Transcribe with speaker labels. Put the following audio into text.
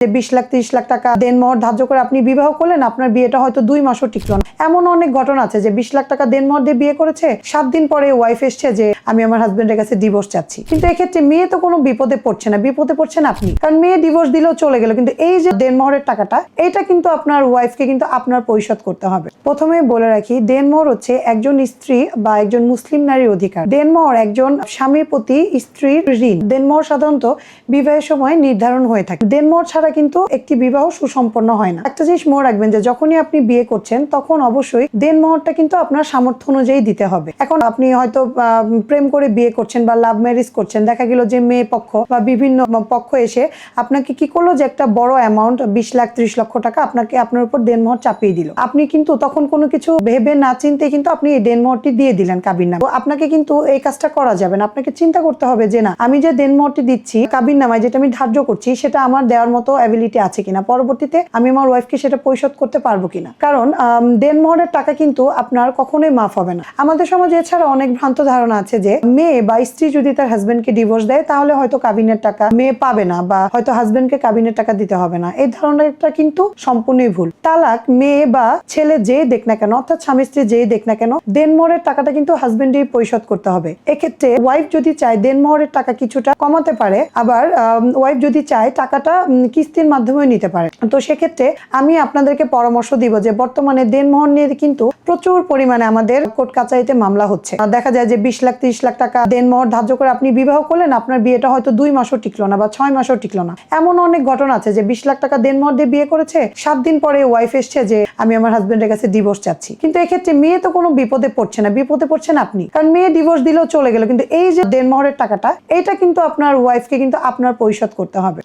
Speaker 1: বিশ লাখ, ত্রিশ লাখ টাকা দেনমোহর ধার্য করে আপনি বিবাহ করলেন, আপনার বিয়েটা হয়তো দুই মাসও টিকলো না। এমন অনেক ঘটনা আছে যে বিশ লাখ টাকা দেনমোহর দিয়ে বিয়ে করেছে, সাত দিন পরে ওয়াইফ এসছে যে আমি আমার হাজবেন্ডের কাছে ডিভোর্স চাচ্ছি। কিন্তু এক্ষেত্রে মেয়ে তো কোনো বিপদে পড়ছে না। বিপদে পড়ছেন আপনি। কারণ মেয়ে ডিভোর্স দিলেও চলে গেল, কিন্তু এই যে দেনমোহরের টাকাটা, এটা কিন্তু আপনার ওয়াইফকে কিন্তু আপনার পরিশোধ করতে হবে। প্রথমে বলে রাখি দেনমোহর হচ্ছে একজন স্ত্রী বা একজন মুসলিম নারীর অধিকার। দেনমোহর একজন স্বামীর প্রতি স্ত্রীর ঋণ। দেনমোহর সাধারণত বিবাহের সময় নির্ধারণ হয়ে থাকে। দেনমোহর ছাড়া কিন্তু একটি বিবাহ সুসম্পন্ন হয় না। একটা জিনিস মনে রাখবেন যে যখনই আপনি বিয়ে করছেন, তখন অবশ্যই দেনমোহরটা কিন্তু আপনার সামর্থ্য অনুযায়ী দিতে হবে। এখন আপনি হয়তো প্রেম করে বিয়ে করছেন বা লাভ ম্যারেজ করছেন, দেখা গেল যে মেয়ে পক্ষ বা বিভিন্ন পক্ষ এসে আপনাকে কি করল যে একটা বড় অ্যামাউন্ট বিশ লাখ, ত্রিশ লক্ষ টাকা আপনাকে আপনার উপর দেনমোহর চাপিয়ে দিল। আপনি কিন্তু তখন কোনো কিছু ভেবে না চিনতে কিন্তু আপনি এই দেনমোহরটি দিয়ে দিলেন কাবির নামে। আপনাকে কিন্তু এই কাজটা করা যাবে না। আপনাকে চিন্তা করতে হবে যে না, আমি যে দেনমোহরটি দিচ্ছি কাবির নামায় যেটা আমি ধার্য করছি, সেটা আমার দেওয়ার মতো অ্যাবিলিটি আছে কিনা? পরবর্তীতে আমি আমার ওয়াইফকে সেটা পরিশোধ করতে পারব কিনা? কারণ আম, দেনমোহরের টাকা কিন্তু আপনার কখনোই মাফ হবে না। আমাদের সমাজে এছাড়া অনেক ভ্রান্ত ধারণা আছে যে মেয়ে বা স্ত্রী যদি তার হাজবেন্ডকে ডিভোর্স দেয় তাহলে হয়তো কাবিনের টাকা মেয়ে পাবে না বা হয়তো হাজবেন্ডকে কাবিনের টাকা দিতে হবে না। এই ধারণাটা কিন্তু সম্পূর্ণই ভুল। তালাক মেয়ে বা ছেলে যেই দেখ না কেন অর্থাৎ স্বামী স্ত্রী যেই দেখ না কেন দেন দেনমোহরের টাকাটা কিন্তু হাজবেন্ডই পরিশোধ করতে হবে। এক্ষেত্রে ওয়াইফ যদি চায় দেন দেনমোহরের টাকা কিছুটা কমাতে পারে আবার ওয়াইফ যদি চায় টাকাটা উম, কিস্তির মাধ্যমে নিতে পারে। তো সেক্ষেত্রে আমি আপনাদেরকে পরামর্শ দিব যে বর্তমানে দেনমোহর নিয়ে কিন্তু প্রচুর পরিমাণে আমাদের কোর্ট কাছারিতে মামলা হচ্ছে। দেখা যায় যে বিশ লাখ, ত্রিশ লাখ টাকা দেনমোহর ধার্য করে আপনি বিবাহ করলেন, আপনার বিয়েটা হয়তো দুই মাসও টিকলো না বা ছয় মাসও টিকলো না। এমন অনেক ঘটনা আছে যে বিশ লাখ টাকা দেনমোহর দিয়ে বিয়ে করেছে, সাত দিন পরে ওয়াইফ এসছে যে আমি আমার হাজবেন্ডের কাছে ডিভোর্স চাচ্ছি। কিন্তু এক্ষেত্রে মেয়ে তো কোনো বিপদে পড়ছে না। বিপদে পড়ছেন আপনি। কারণ মেয়ে ডিভোর্স দিলেও চলে গেল। কিন্তু এই যে দেনমোহরের টাকাটা এটা কিন্তু আপনার ওয়াইফকে কিন্তু আপনার পরিশোধ করতে হবে।